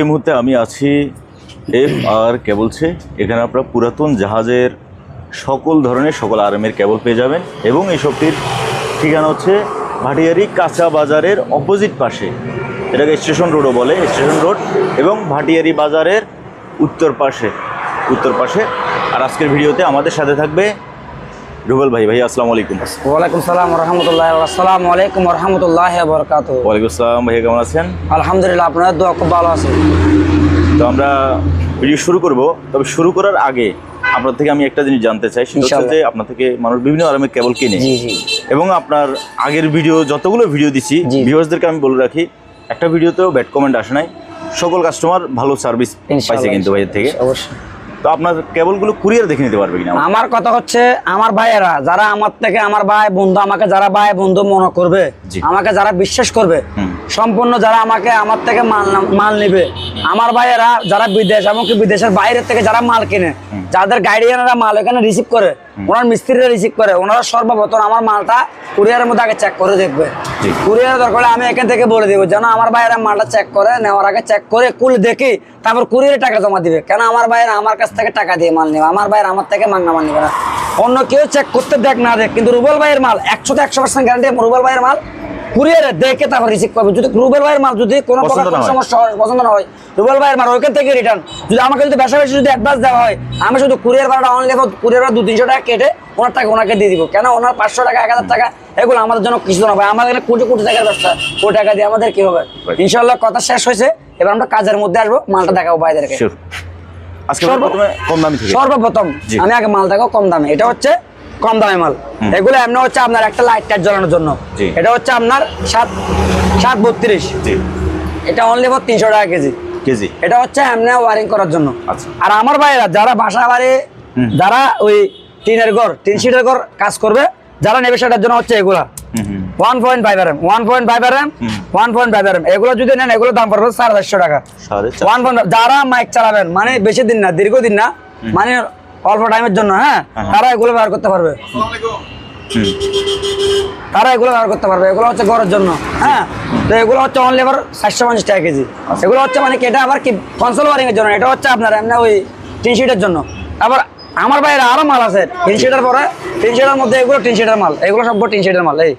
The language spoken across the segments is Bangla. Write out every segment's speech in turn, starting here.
এই মুহূর্তে আমি আছি এফ আর কেবলসে এখানে আপনারা পুরাতন জাহাজের সকল ধরনের, সকল আরামের কেবল পেয়ে যাবেন এবং এই শপটির ঠিকানা হচ্ছে ভাটিয়ারি কাঁচা বাজারের অপোজিট পাশে। এটাকে স্টেশন রোডও বলে স্টেশন রোড এবং ভাটিয়ারি বাজারের উত্তর পাশে। উত্তর পাশে। আর আজকের ভিডিওতে আমাদের সাথে থাকবে রুবেল ভাই ভাই আসসালামু আলাইকুম। ওয়ালাইকুম সালাম রহমতুল্লাহ আসসালামু আলাইকুম রহমতুল্লাহ বরকাত ওয়ালাইকুম আসসালাম ভাই কেমন আছেন? আলহামদুলিল্লাহ আপনার দোয়া খুব ভালো আছে। তো আমরা ভিডিও শুরু করব। তবে শুরু করার আগে আপনার থেকে আমি একটা জিনিস জানতে চাই সেটা হচ্ছে যে আপনার থেকে মানুষ বিভিন্ন আরামের কেবল কিনে। জি জি। এবং আপনার আগের ভিডিও যতগুলো ভিডিও দিচ্ছি জি। ভিউয়ার্সদেরকে আমি বলে রাখি একটা ভিডিওতেও ব্যাড কমেন্ট আসে নাই। সকল কাস্টমার ভালো সার্ভিস পাইছে কিন্তু ভাইয়ের থেকে। অবশ্যই। তো আপনার কেবলগুলো কুরিয়ার দেখে নিতে পারবে কিনা আমার কথা হচ্ছে আমার ভাইয়েরা যারা আমার থেকে আমার ভাই বন্ধু আমাকে যারা ভাই বন্ধু মনে করবে আমাকে যারা বিশ্বাস করবে। সম্পূর্ণ যারা আমাকে আমার থেকে মাল মাল নেবে। আমার ভাইয়েরা যারা বিদেশ এমনকি বিদেশের বাইরের থেকে যারা মাল কিনে যাদের গাইডিয়ানরা মাল এখানে রিসিভ করে ওনার মিস্ত্রিরা রিসিভ করে ওনারা সর্বপ্রথম আমার মালটা কুরিয়ারের মধ্যে আগে চেক করে দেখবে। কুরিয়ার দরকার আমি এখান থেকে বলে দেবো যেন আমার ভাইয়েরা মালটা চেক করে নেওয়ার আগে চেক করে কুল দেখি তারপর কুরিয়ারে টাকা জমা দিবে। কেন আমার ভাইয়েরা আমার কাছ থেকে টাকা দিয়ে মাল নেবে? আমার ভাইয়ের আমার থেকে মাংনা মাল নেবে না। অন্য কেউ চেক করতে দেখ না দেখ কিন্তু রুবল ভাইয়ের মাল একশো তো একশো পার্সেন্ট গ্যারান্টি রুবল ভাইয়ের মাল কুরিয়ারে দেখে তারপর রিসিভ করবে। যদি রুবেল ভাইয়ের মাল যদি কোনো প্রকার। সমস্যা হয়, পছন্দ না হয় রুবেল ভাইয়ের মাল ওইখান থেকে রিটার্ন যদি আমাকে যদি বেশা বেশি যদি অ্যাডভান্স দেওয়া হয় আমি শুধু কুরিয়ার ভাড়াটা অনলি কুরিয়ার ভাড়া দু তিনশো টাকা কেটে ওনার টাকা ওনাকে দিয়ে দিব। কেন? ওনার পাঁচশো টাকা এক হাজার টাকা এগুলো আমাদের জন্য কিছু না ভাই। আমাদের কোটি কোটি টাকার ব্যবসা। কোটি টাকা দিয়ে আমাদের কি হবে. ইনশাল্লাহ কথা শেষ হয়েছে। এবার আমরা কাজের মধ্যে আসব মালটা দেখাবো থেকে সর্বপ্রথম আমি আগে মাল দেখাবো কম দামে। এটা হচ্ছে কম দামে মাল। এগুলো এমনি হচ্ছে আপনার একটা লাইট টাইট জ্বালানোর জন্য। এটা হচ্ছে আপনার সাত সাত বত্রিশ। এটা অনলি ফর তিনশো টাকা কেজি। কেজি। এটা হচ্ছে এমনি ওয়ারিং করার জন্য। আচ্ছা। আর আমার ভাইরা যারা বাসা বাড়ি যারা ওই টিনের ঘর তিন সিটের ঘর কাজ করবে যারা নেবে সেটার জন্য হচ্ছে এগুলা। One point five M one point five M one point five M এগুলো যদি নেন এগুলো দাম পড়বে সাড়ে চারশো টাকা। ওয়ান পয়েন্ট যারা মাইক চালাবেন মানে বেশি দিন না দীর্ঘদিন না মানে অল্প টাইমের জন্য হ্যাঁ? হ্যাঁ। তারা এগুলো ব্যবহার করতে পারবে। তারা এগুলো ব্যবহার করতে পারবে। এগুলো হচ্ছে গড়ের জন্য হ্যাঁ? তো এগুলো হচ্ছে অনলি আবার চারশো পঞ্চাশ টাকা কেজি। এগুলো হচ্ছে মানে কি এটা আবার কি কনসোল ওয়ারিংয়ের জন্য? এটা হচ্ছে আপনার এমনি ওই টিন শিটের জন্য। আবার আমার বাইরে আরও মাল আছে টিন শিটের পরে টিন শিটের মধ্যে এগুলো টিন শিটের মাল। এগুলো সব টিন শিটের মাল এই।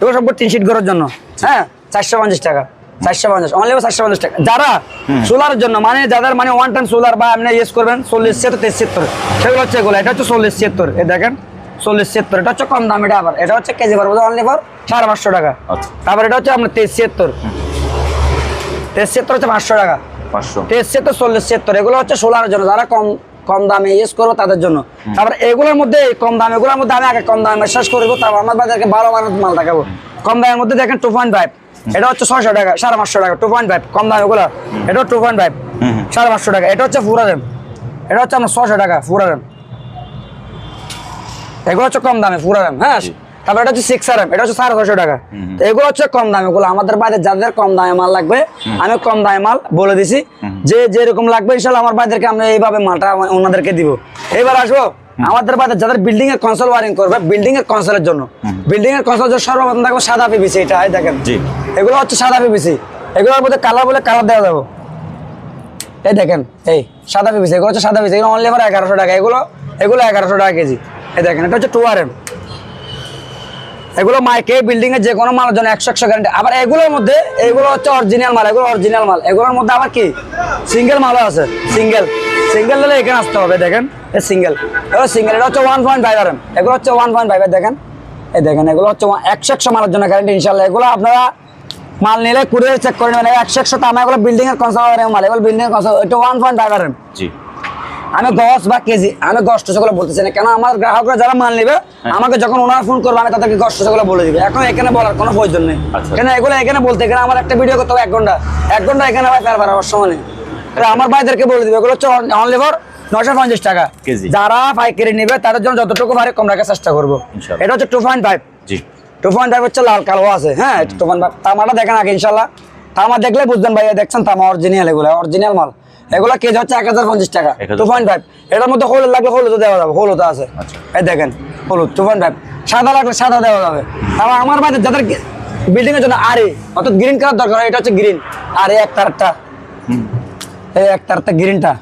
এগুলো সব টিন শিট করার জন্য হ্যাঁ? চারশো পঞ্চাশ টাকা। চারশো পঞ্চাশ অনলি চারশো পঞ্চাশ টাকা। যারা সোলারের জন্য মানে যাদের মানে ওয়ান টাইম সোলার বা আপনি ইউজ করবেন চল্লিশ ছিয়াত্তর তেইশ ছিয়াত্তর সেগুলো হচ্ছে এগুলো এটা হচ্ছে চল্লিশ ছিয়াত্তর এই দেখেন চল্লিশ ছিয়াত্তর এটা হচ্ছে কম দাম এটা আবার এটা হচ্ছে কেজি পারব অনলি ফর সাড়ে পাঁচশো টাকা। আচ্ছা। তারপর এটা হচ্ছে আপনার তেইশ ছিয়াত্তর তেইশ ছিয়াত্তর হচ্ছে পাঁচশো টাকা। পাঁচশো। তেইশ ছিয়াত্তর চল্লিশ ছিয়াত্তর এগুলো হচ্ছে সোলারের জন্য যারা কম কম দামে ইউজ করব তাদের জন্য। তারপর এগুলোর মধ্যে কম দাম এগুলোর মধ্যে আমি আগে কম দামে শেষ করব তারপর আমার বাজারকে ভালো মানের মাল দেখাবো। কম দামের মধ্যে দেখেন টু পয়েন্ট ফাইভ এটা হচ্ছে ছয়শো টাকা সাড়ে পাঁচশো টাকা টু পয়েন্ট ফাইভ কম দামে ওগুলো এটা টু পয়েন্ট ফাইভ সাড়ে পাঁচশো টাকা। এটা হচ্ছে ফুরা রেম এটা হচ্ছে আপনার ছশো টাকা ফুরা রেম এগুলো হচ্ছে কম দামে ফুরা র্যাম হ্যাঁ? তারপর এটা হচ্ছে সিক্স র্যাম এটা হচ্ছে সাড়ে ছশো টাকা। তো এগুলো হচ্ছে কম দামে এগুলো আমাদের বাইরে যাদের কম দামে মাল লাগবে আমি কম দামে মাল বলে দিছি। যে যেরকম লাগবে ইনশাল্লাহ আমার বাইদেরকে আমরা এইভাবে মালটা ওনাদেরকে দিব। এবার আসব আমাদের বাইরে যাদের বিল্ডিং এর কনসোল ওয়ারিং করবে বিল্ডিং এর কনসোলের জন্য বিল্ডিং এর কনসোল সর্বপ্রথম দেখব সাদা পিবিসি এটা দেখেন। এগুলো হচ্ছে সাদা পিবিসি এগুলোর মধ্যে কালার বলে কালার দেওয়া যাব। এই দেখেন এই সাদা পিস এগুলো হচ্ছে সাদা পিস এগুলো অনলি আবার এগারোশো টাকা এগুলো এগুলো এগারোশো টাকা কেজি। এই দেখেন এটা হচ্ছে টু আর এম এগুলো মাইকে বিল্ডিং এর যে কোনো মালের জন্য একশো একশো গ্যারান্টি আবার এগুলোর মধ্যে, এগুলো হচ্ছে অরিজিনাল মাল, এগুলো অরিজিনাল মাল। এগুলোর মধ্যে আবার কি? সিঙ্গেল মালও আছে সিঙ্গেল সিঙ্গেল দিলে এখানে আসতে হবে, দেখেন এই সিঙ্গেল এগুলো সিঙ্গেল এটা হচ্ছে one point five R M এগুলো হচ্ছে ওয়ান পয়েন্ট ফাইভ দেখেন এই দেখেন, এগুলো হচ্ছে একশো একশো মালের জন্য গ্যারান্টি ইনশাল্লাহ এগুলো আপনারা মাল নিলে কুরিয়ার চেক করে নেবেন। একশো একশো তো আমার এগুলো বিল্ডিং এর কনসাল মাল। এগুলো বিল্ডিং এর কনসাল এটা one point five R M জি। আমি গছ বা কেজি আমি গছ টসগুলো বলতেছি না। কেন আমার গ্রাহকরা যারা মাল নেবে আমাকে যখন ওনারা ফোন করবে আমি তাদেরকে গছ টসগুলো বলে দিবে। এখন এখানে বলার কোনো প্রয়োজন নেই। আচ্ছা। কেন এগুলো এখানে বলতে এখানে আমার একটা ভিডিও করতে হবে এক ঘণ্টা। এক ঘণ্টা এখানে ভাই ফের বাড়াবার সময় নেই। আমার ভাইদেরকে বলে দিবে এগুলো হচ্ছে অনলি ফর নশো পঞ্চাশ টাকা। কেজি। যারা পাইকারি নেবে তাদের জন্য যতটুকু পারে কম রাখার চেষ্টা করব। এটা হচ্ছে টু পয়েন্ট ফাইভ জি। টু পয়েন্ট ফাইভ হচ্ছে লাল কালো আছে হ্যাঁ? টু পয়েন্ট ফাইভ তামাটা দেখেন আগে ইনশাল্লাহ তামা দেখলে বুঝবেন ভাইয়া দেখছেন তামা অরিজিনাল এগুলো অরিজিনাল মাল। এগুলো কেজি হচ্ছে এক হাজার পঞ্চাশ টাকা 1050 টু পয়েন্ট ফাইভ এটার মধ্যে হলুদ লাগলে হলুদও দেওয়া যাবে হলুদ আছে। আচ্ছা। এই দেখেন হলুদ টু পয়েন্ট ফাইভ সাদা লাগলে সাদা দেওয়া যাবে। তারপর আমার বাড়িতে যাদের বিল্ডিং এর জন্য আরে অর্থাৎ গ্রিন কালার দরকার এটা হচ্ছে গ্রিন আরে এক তারটা। এই একটা একটা গ্রিনটা।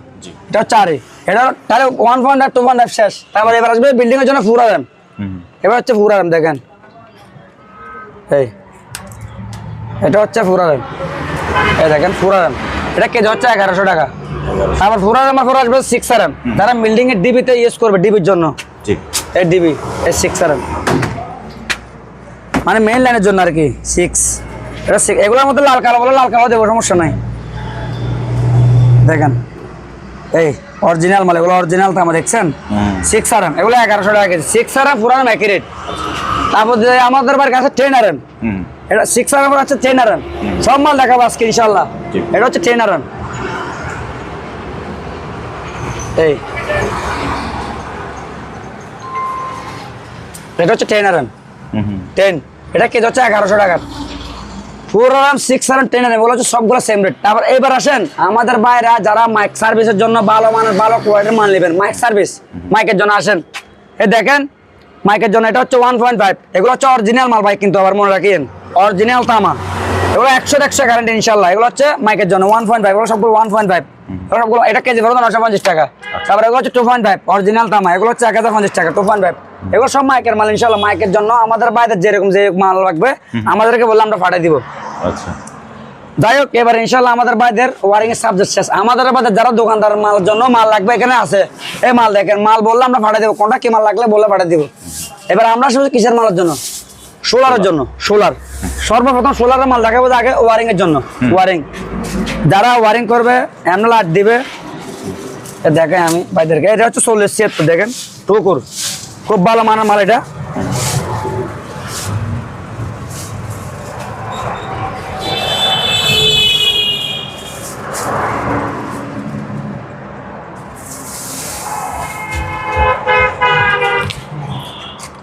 এটা হচ্ছে আরে। এটা তাহলে ওয়ান পয়েন্ট টু পয়েন্ট শেষ। তারপর এবার আসবে বিল্ডিং এর জন্য ফুরা র্যাম এবার হচ্ছে ফুরা র্যাম দেখেন। এই। এটা হচ্ছে ফুরা র্যাম এই দেখেন ফুরা র্যাম এটা কেজি হচ্ছে এগারোশো টাকা। তারপর ফুরা আমার আর আসবে সিক্স র্যাম যারা বিল্ডিং এর ডিবিতে ইউজ করবে ডিবির জন্য। ঠিক এই ডিবি এই সিক্স র্যাম মানে মেইন লাইনের জন্য আর কি সিক্স এটা এগুলোর মধ্যে লাল কালো বলে লাল কালো দেবো সমস্যা নাই। দেখেন। এই অরিজিনাল মাল এগুলো অরিজিনাল তো আমার দেখছেন? সিক্স আর এম এগুলো এগারোশো টাকা কেজি। সিক্স আর এম পুরানো একই রেট তারপর যে আমাদের বাড়ির কাছে টেন আর এম। এটা সিক্স এম হচ্ছে টেন এম সব মাল দেখাবো আজকে ইনশাল্লাহ এটা হচ্ছে টেন এম এই। এটা হচ্ছে টেন হুম টেন এটা কেজি হচ্ছে এগারোশো টাকা। ফোর আরাম সিক্স আরাম টেন আরাম এগুলো হচ্ছে সবগুলো সেম রেট তারপর এবার আসেন আমাদের বাইরা যারা মাইক সার্ভিসের জন্য ভালো মানের ভালো কোয়ালিটির মাল নেবেন মাইক সার্ভিস মাইকের জন্য আসেন। এ দেখেন মাইকের জন্য এটা হচ্ছে ওয়ান পয়েন্ট ফাইভ এগুলো হচ্ছে অরিজিনাল মাল বাইক কিন্তু আবার মনে রাখিয়েন অরিজিনাল তামা। এগুলো একশো একশো গ্যারান্টি ইনশাল্লাহ এগুলো হচ্ছে মাইকের জন্য ওয়ান পয়েন্ট ফাইভ এগুলো সবগুলো ওয়ান পয়েন্ট ফাইভ সবগুলো এটা কেজি পড়বে নশো পঞ্চাশ টাকা। তারপরে এগুলো হচ্ছে টু পয়েন্ট ফাইভ অরিজিনাল তামা। এগুলো হচ্ছে এক হাজার পঞ্চাশ টাকা টু পয়েন্ট ফাইভ এগুলো সব মাইকের মাল ইনশাল্লাহ মাইকের জন্য আমাদের বাইরে যেরকম যে মাল লাগবে আমাদেরকে বললে আমরা পাঠিয়ে দিব। আচ্ছা। যাই হোক এবার ইনশাল্লাহ আমাদের বাইদের ওয়ারিং এর সাবজেক্ট শেষ। আমাদের বাইদের যারা দোকানদার মালের জন্য মাল লাগবে এখানে আছে। এই মাল দেখেন মাল বললে আমরা পাঠিয়ে দেবো। কোনটা কি মাল লাগলে বলে পাঠিয়ে দিব। এবার আমরা শুধু কিসের মালের জন্য? সোলারের জন্য সোলার। সর্বপ্রথম সোলারের মাল দেখাবো আগে ওয়ারিং এর জন্য ওয়ারিং যারা ওয়ারিং করবে এমন লাট দিবে দেখেন আমি ভাইদেরকে এটা হচ্ছে চল্লিশ ছিয়াত্তর দেখেন টুকুর। খুব ভালো মানের মাল এটা।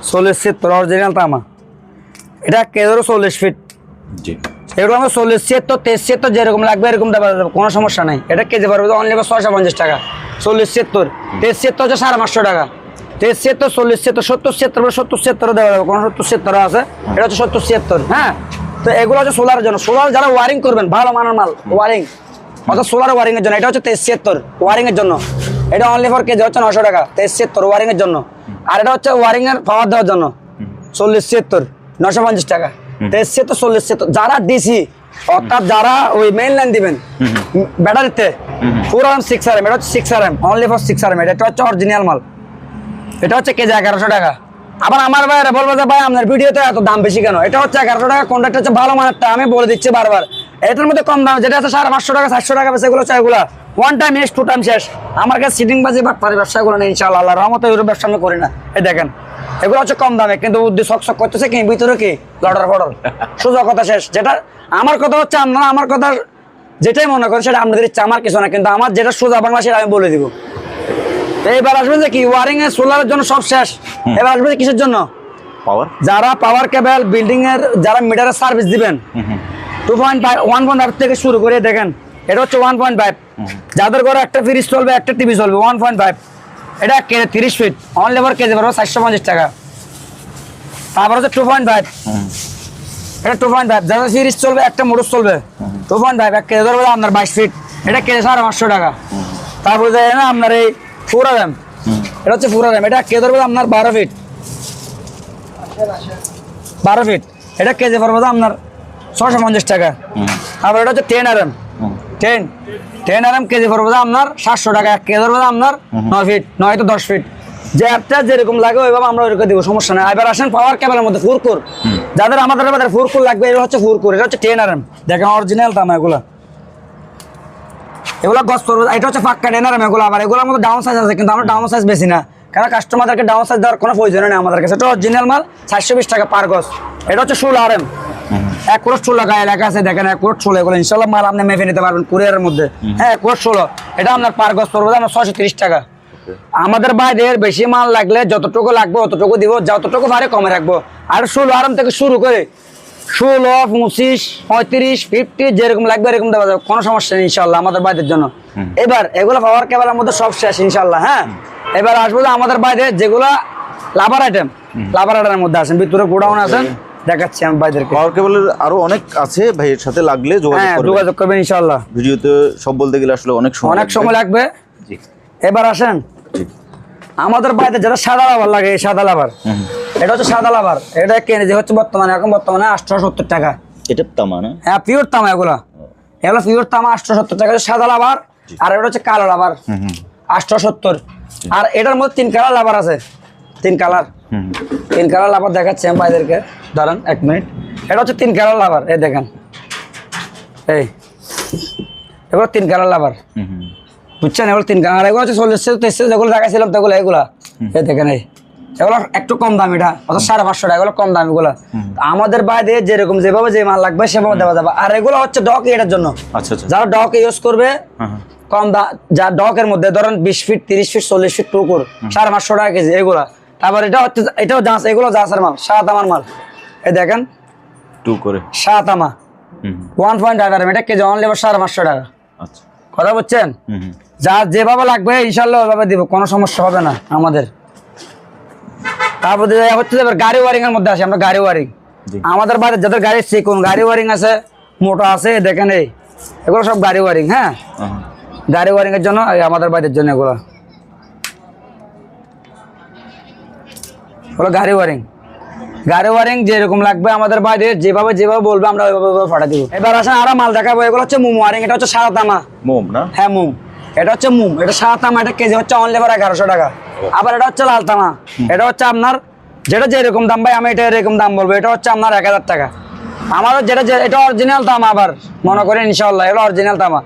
চল্লিশ ছিয়াত্তর অরিজিনাল তামা এটা কেদেরও চল্লিশ ফিট জি। এগুলো আমরা চল্লিশ ছিয়াত্তর তেইশ ছিয়াত্তর যেরকম লাগবে এরকম দেওয়া যাবে কোনো সমস্যা নাই। এটা কেজি পারবে অনলি ছয়শো পঞ্চাশ টাকা। চল্লিশ ছিয়াত্তর। তেইশ ছিয়াত্তর হচ্ছে সাড়ে পাঁচশো টাকা। তেইশ ছিয়াত্তর চল্লিশ ছিয়াত্তর সত্তর ছিয়াত্তর সত্তর ছিয়াত্তরও দেওয়া যাবে। কোনো সত্তর ছিয়াত্তর আছে। এটা হচ্ছে সত্তর ছিয়াত্তর হ্যাঁ? তো এগুলো হচ্ছে সোলার জন্য। সোলার যারা ওয়ারিং করবেন ভালো মানের মাল ওয়ারিং অর্থাৎ সোলার ওয়ারিংয়ের জন্য। এটা হচ্ছে তেইশ ছিয়াত্তর ওয়ারিং এর জন্য। এটা অনলি ফর কেজি হচ্ছে নশো টাকা। তেইশ ছিয়াত্তর ওয়ারিং এর জন্য। আর এটা হচ্ছে ওয়ারিংয়ের পাওয়ার দেওয়ার জন্য। চল্লিশ ছিয়াত্তর। নশো পঞ্চাশ টাকা। তেইশ ছিয়াত্তর চল্লিশ ছিয়াত্তর যারা ডিসি অর্থাৎ যারা ওই মেইন লাইন দিবেন ব্যাটারিতে four R M six R M এটা হচ্ছে six R M only for six R M এটা হচ্ছে অরিজিনাল মাল। এটা হচ্ছে কেজি এগারোশো টাকা। আবার আমার ভাইরা বলব যে ভাই আপনার ভিডিওতে এত দাম বেশি কেন? এটা হচ্ছে এগারোশো টাকা কোনটা হচ্ছে ভালো মানেরটা আমি বলে দিচ্ছি বারবার। এটার মধ্যে কম দাম যেটা আছে সাড়ে পাঁচশো টাকা সাতশো টাকা বেশি এগুলো চাই এগুলো। One time is two time শেষ। আমার কাছে সিটিং বাজি বা পারি ব্যবসা করে না ইনশাআল্লাহ আল্লাহ রহমতে ওই ব্যবসা আমি করি না। এই দেখেন এগুলো হচ্ছে কম দামে কিন্তু বুদ্ধি শক করতেছে কি? ভিতরে কি? লড়ার ফডর। সোজা কথা শেষ। যেটা আমার কথা হচ্ছে আপনারা আমার কথা যেটাই মনে করেন সেটা আপনাদের ইচ্ছা আমার কিছু না কিন্তু আমার যেটা সোজা বাংলা সেটা আমি বলে দিব। তো এবার আসবেন যে কি? ওয়ারিং এর সোলারের জন্য সব শেষ। এবার আসবে যে কিসের জন্য? পাওয়ার যারা পাওয়ার কেবল বিল্ডিং এর যারা মিটারের সার্ভিস দিবেন। Two point five one point five থেকে শুরু করে দেখেন এটা হচ্ছে ওয়ান পয়েন্ট ফাইভ যাদের ঘরে একটা ফ্রিজ চলবে একটা টিভি চলবে ওয়ান পয়েন্ট ফাইভ এটা কে- তিরিশ ফিট অন লেবার কেজি পারব চারশো পঞ্চাশ টাকা। তারপর হচ্ছে টু পয়েন্ট ফাইভ এটা টু পয়েন্ট ফাইভ যাদের সিরিজ চলবে একটা মোটর চলবে। টু পয়েন্ট ফাইভ এক কেজি ধরবে আপনার বাইশ ফিট এটা কেজি সাড়ে পাঁচশো টাকা। তারপরে দেখেন না আপনার এই ফোর এম এটা হচ্ছে ফোর আর এম এটা কে ধরবে আপনার বারো ফিট বারো ফিট এটা কেজি পড়বে তো আপনার ছশো পঞ্চাশ টাকা। তারপর এটা হচ্ছে ten R M ten ten R M KG পড়বে আপনার সাতশো টাকা এক কেজি ধরবে আপনার নয় ফিট নয় তো দশ ফিট যে একটা যেরকম লাগে ওইভাবে আমরা ওইরকম দিব সমস্যা নেই। এবার আসেন পাওয়ার কেবলের মধ্যে ফুরকুর। যাদের আমাদের আমাদের ফুরকুর লাগবে এটা হচ্ছে ফুরকুর এটা হচ্ছে টেন আর এম দেখেন অরিজিনাল দাম এগুলা। এগুলো গছ পড়বে এটা হচ্ছে ফাঁকা টেন আর এম এগুলো আবার এগুলোর মধ্যে ডাউন সাইজ আছে কিন্তু আমরা ডাউন সাইজ বেশি না। কারণ কাস্টমারদেরকে ডাউন সাইজ দেওয়ার কোনো প্রয়োজন নেই আমাদের কাছে। এটা অরিজিনাল মাল চারশো বিশ টাকা পার গছ। এটা হচ্ছে ষোলো আর এম এক কোট ষোলো গায়ে লেখা আছে দেখেন এক কোট ষোলো এগুলো ইনশাল্লাহ মাল আপনি মেপে নিতে পারবেন কুরিয়ারের মধ্যে। হ্যাঁ এক ষোলো এটা আপনার পার গছ পড়বে আপনার ছশো তিরিশ টাকা। আমাদের বাইরের বেশি মাল লাগলে যতটুকু লাগবে অতটুকু দিব যতটুকু পারে কমে রাখব। আর ষোলো আরাম থেকে শুরু করে ষোলো পঁচিশ পঁয়ত্রিশ ফিফটি যেরকম লাগবে এরকম দেওয়া যাবে কোনো সমস্যা নেই ইনশাল্লাহ আমাদের বাইরের জন্য। এবার এগুলো পাওয়ার কেবলের মধ্যে সব শেষ ইনশাল্লাহ হ্যাঁ? এবার আসব আমাদের বাইরে যেগুলো লাভার আইটেম লাভার আইটেমের মধ্যে আছেন ভিতরে গোডাউন আছেন। দেখাচ্ছি আমি ভাইদেরকে। পাওয়ার কেবলের আরও অনেক আছে ভাইয়ের সাথে লাগলে যোগাযোগ হ্যাঁ করবেন। যোগাযোগ করবেন ইনশাল্লাহ ভিডিওতে সব বলতে গেলে আসলে অনেক সময় অনেক সময় লাগবে। জি। এবার আসেন। আমাদের বাড়িতে যেটা সাদা লাভার লাগে এই সাদা লাভার এটা হচ্ছে সাদা লাভার এটা কেনে যে হচ্ছে বর্তমানে এখন বর্তমানে আটশো সত্তর টাকা। এটা তামা না? হ্যাঁ পিওর তামা এগুলো। এগুলো পিওর তামা আটশো সত্তর টাকা। সাদা লাভার আর এটা হচ্ছে কালো লাভার আটশো সত্তর। আর এটার মধ্যে তিন কালার লাভার আছে। তিন কালার। তিন কালার লাভার দেখাচ্ছি আমি ভাইদেরকে। দাঁড়ান এক মিনিট। এটা হচ্ছে তিন কালার লাভার এই দেখেন। এই। এগুলো তিন কালার লাভার। বুঝছেন? এগুলো তিন কালার। এগুলো হচ্ছে চল্লিশ তেইশ যেগুলো দেখাছিলাম তো এগুলো। এই দেখেন এই। এগুলো একটু কম দাম এটা অত সাড়ে পাঁচশো টাকা এগুলো কম দাম এগুলো। আমাদের বাইরে যেরকম যেভাবে যে মাল লাগবে সেভাবে দেওয়া যাবে। আর এগুলো হচ্ছে ডক এটার জন্য। আচ্ছা আচ্ছা। যারা ডক ইউজ করবে হ্যাঁ হ্যাঁ। কম দাম যা ডকের মধ্যে ধরেন বিশ ফিট তিরিশ ফিট চল্লিশ ফিট টুকুর সাড়ে পাঁচশো টাকা কেজি এগুলা। তারপর এটা হচ্ছে এটাও জাঁচ এগুলো জাঁচের মাল সাত আমার মাল। এই দেখেন টু করে। সাত আমা ওয়ান পয়েন্ট আঠারো এটা কেজি অনলি সাড়ে পাঁচশো টাকা। আচ্ছা। কথা হুম যা যেভাবে লাগবে ইনশাল্লাহ ওইভাবে দিব কোনো সমস্যা হবে না আমাদের। তারপর হচ্ছে এবার গাড়ি ওয়ারিং এর মধ্যে আসে আমরা গাড়ি ওয়ারিং আমাদের বাড়ির যাদের গাড়ি চিকুন গাড়ি ওয়ারিং আছে মোটা আছে দেখেন এই। এগুলো সব গাড়ি ওয়ারিং হ্যাঁ। গাড়ি ওয়ারিং এর জন্য আমাদের বাড়ির জন্য এগুলো। হলো গাড়ি ওয়ারিং। গাড়ি ওয়ারিং যেরকম লাগবে আমাদের বাইরে যেভাবে যেভাবে বলবে আমরা ওইভাবে ওইভাবে ফাটা দিব। এবার আসেন আরও মাল দেখাবো এগুলো হচ্ছে মুম। ওয়ারিং এটা হচ্ছে সাদা তামা। মোম না? হ্যাঁ মুম। এটা হচ্ছে মুম। এটা সাদা তামা এটা কেজি হচ্ছে অনলি ফর এগারোশো টাকা। আবার এটা হচ্ছে লাল তামা। এটা হচ্ছে আপনার যেটা যেরকম দাম ভাই আমি এটা এরকম দাম বলব। এটা হচ্ছে আপনার এক হাজার টাকা। আমাদের যেটা এটা অরিজিনাল তামা আবার মনে করেন ইনশাল্লাহ এগুলো অরিজিনাল তামা।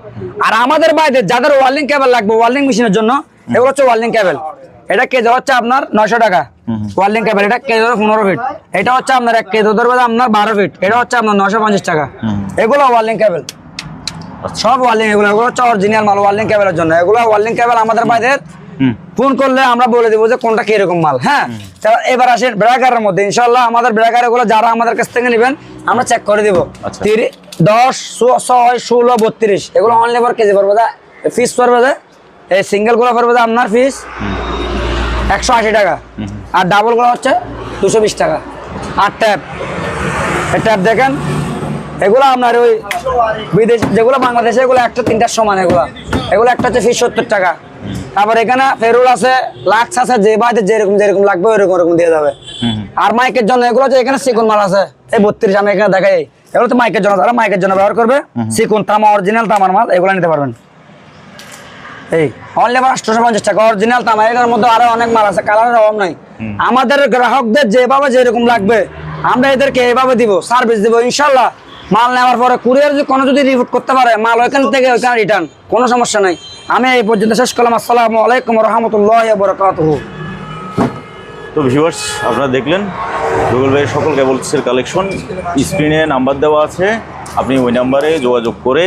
আর আমাদের বাইরে যাদের ওয়ার্লিং কেবল লাগবে ওয়ার্লিং মেশিনের জন্য এগুলো হচ্ছে ওয়ার্লিং কেবল এটা কেজি হচ্ছে আপনার নয়শো টাকা। ওয়ার্লিং কেবল এটা কেজি ধরো পনেরো ফিট এটা হচ্ছে আপনার এক কেজি ধরবে আপনার বারো ফিট এটা হচ্ছে আপনার নয়শো পঞ্চাশ টাকা। এগুলো ওয়ার্লিং কেবল সব ওয়ার্লিং এগুলো এগুলো হচ্ছে অরিজিনাল মাল ওয়ার্লিং কেবলের জন্য। এগুলো ওয়ার্লিং কেবল আমাদের বাইরে ফোন করলে আমরা বলে দেবো যে কোনটা কীরকম মাল হ্যাঁ? এবার আসেন ব্রেকারের মধ্যে। ইনশাল্লাহ আমাদের ব্রেকার এগুলো যারা আমাদের কাছ থেকে নেবেন আমরা চেক করে দিব। আচ্ছা। তিরিশ দশ ছয় ষোলো বত্রিশ। এগুলো অনলি ফর কেজি পড়বে ফিস পড়বে এই সিঙ্গেলগুলো পড়বে আপনার ফিস একশো আশি টাকা। আর ডাবলগুলো হচ্ছে দুশো বিশ টাকা। আর ট্যাপ ট্যাপ দেখেন এগুলো আপনার ওই বিদেশ যেগুলো বাংলাদেশে এগুলো একটা তিনটার সমান এগুলো। এগুলো একটা হচ্ছে ফিস সত্তর টাকা। তারপর এখানে ফেরুল আছে লাক্স আছে যে বাড়িতে যেরকম যেরকম লাগবে ওইরকম ওরকম দিয়ে যাবে। আর মাইকের জন্য এগুলো হচ্ছে এখানে সিকুন মাল আছে। এই বত্রিশ আমি এখানে দেখাই। এগুলো তো মাইকের জন্য। তারা মাইকের জন্য ব্যবহার করবে সিকুন তামা অরিজিনাল তামার মাল এগুলো নিতে পারবেন। এই অনলি আবার আটশোশো পঞ্চাশ টাকা। অরিজিনাল তামা এটার মধ্যে আরও অনেক মাল আছে কালারের অভাব নাই। আমাদের গ্রাহকদের যেভাবে যেরকম লাগবে আমরা এদেরকে এইভাবে দিব সার্ভিস দিব ইনশাল্লাহ। মাল নেওয়ার পরে কুরিয়ার যদি কোনো যদি রিপোর্ট করতে পারে মাল ওইখান থেকে ওইখানে রিটার্ন কোনো সমস্যা নাই। আমি এই পর্যন্ত শেষ করলাম আসসালামু আলাইকুম রহমতুল্লাহ বরকাতুহু। তো ভিউয়ার্স আপনারা দেখলেন গুগল ভাইয়ের সকল কেবলসের কালেকশন স্ক্রিনে নাম্বার দেওয়া আছে। আপনি ওই নাম্বারে যোগাযোগ করে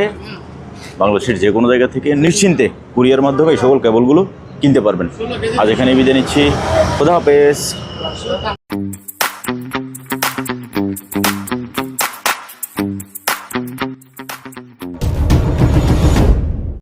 বাংলাদেশের যে কোনো জায়গা থেকে নিশ্চিন্তে কুরিয়ার মাধ্যমে এই সকল কেবলগুলো কিনতে পারবেন। আজ এখানে বিদায় নিচ্ছি। খোদা হাফেজ।